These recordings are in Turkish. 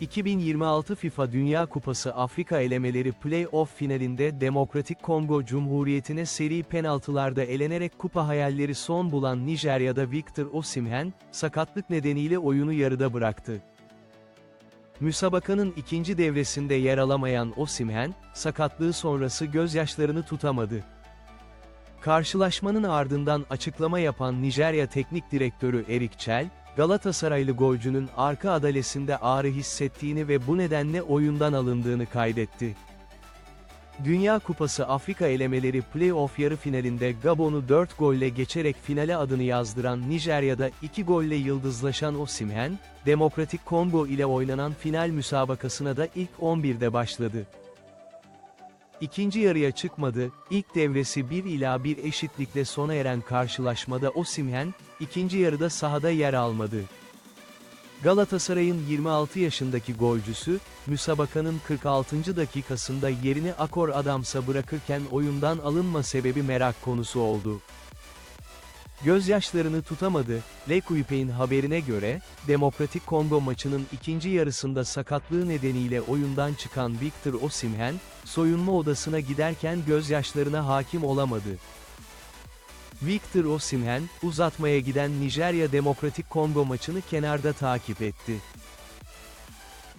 2026 FIFA Dünya Kupası Afrika elemeleri play-off finalinde Demokratik Kongo Cumhuriyeti'ne seri penaltılarda elenerek kupa hayalleri son bulan Nijerya'da Victor Osimhen, sakatlık nedeniyle oyunu yarıda bıraktı. Müsabakanın ikinci devresinde yer alamayan Osimhen, sakatlığı sonrası gözyaşlarını tutamadı. Karşılaşmanın ardından açıklama yapan Nijerya Teknik Direktörü Erik Çel, Galatasaraylı golcünün arka adalesinde ağrı hissettiğini ve bu nedenle oyundan alındığını kaydetti. Dünya Kupası Afrika elemeleri play-off yarı finalinde Gabon'u 4 golle geçerek finale adını yazdıran Nijerya'da 2 golle yıldızlaşan Osimhen, Demokratik Kongo ile oynanan final müsabakasına da ilk 11'de başladı. İkinci yarıya çıkmadı, ilk devresi 1 ila 1 eşitlikle sona eren karşılaşmada Osimhen, ikinci yarıda sahada yer almadı. Galatasaray'ın 26 yaşındaki golcüsü, müsabakanın 46. dakikasında yerini Akor Adams'a bırakırken oyundan alınma sebebi merak konusu oldu. Gözyaşlarını tutamadı, L'Equipe'in haberine göre, Demokratik Kongo maçının ikinci yarısında sakatlığı nedeniyle oyundan çıkan Victor Osimhen, soyunma odasına giderken gözyaşlarına hakim olamadı. Victor Osimhen, uzatmaya giden Nijerya Demokratik Kongo maçını kenarda takip etti.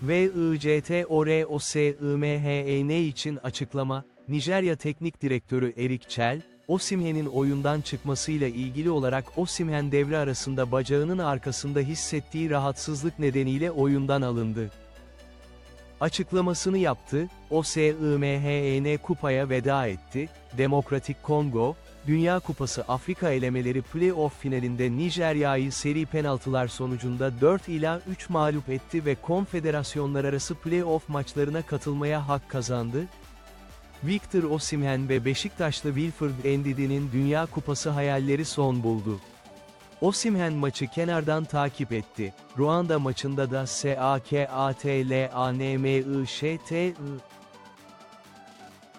VICTOROSIMHEN için açıklama, Nijerya Teknik Direktörü Erik Çel, Osimhen'in oyundan çıkmasıyla ilgili olarak Osimhen devre arasında bacağının arkasında hissettiği rahatsızlık nedeniyle oyundan alındı. Açıklamasını yaptı, OSIMHEN kupaya veda etti, Demokratik Kongo, Dünya Kupası Afrika elemeleri play-off finalinde Nijerya'yı seri penaltılar sonucunda 4 ila 3 mağlup etti ve konfederasyonlar arası play-off maçlarına katılmaya hak kazandı. Victor Osimhen ve Beşiktaşlı Wilfred Ndidi'nin Dünya Kupası hayalleri son buldu. Osimhen maçı kenardan takip etti. Ruanda maçında da SAKATLANMIŞTI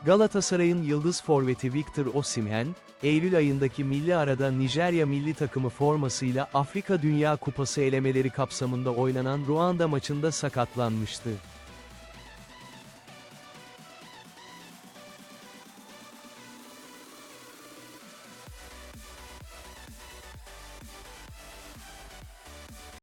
Galatasaray'ın yıldız forveti Victor Osimhen, Eylül ayındaki milli arada Nijerya milli takımı formasıyla Afrika Dünya Kupası elemeleri kapsamında oynanan Ruanda maçında sakatlanmıştı.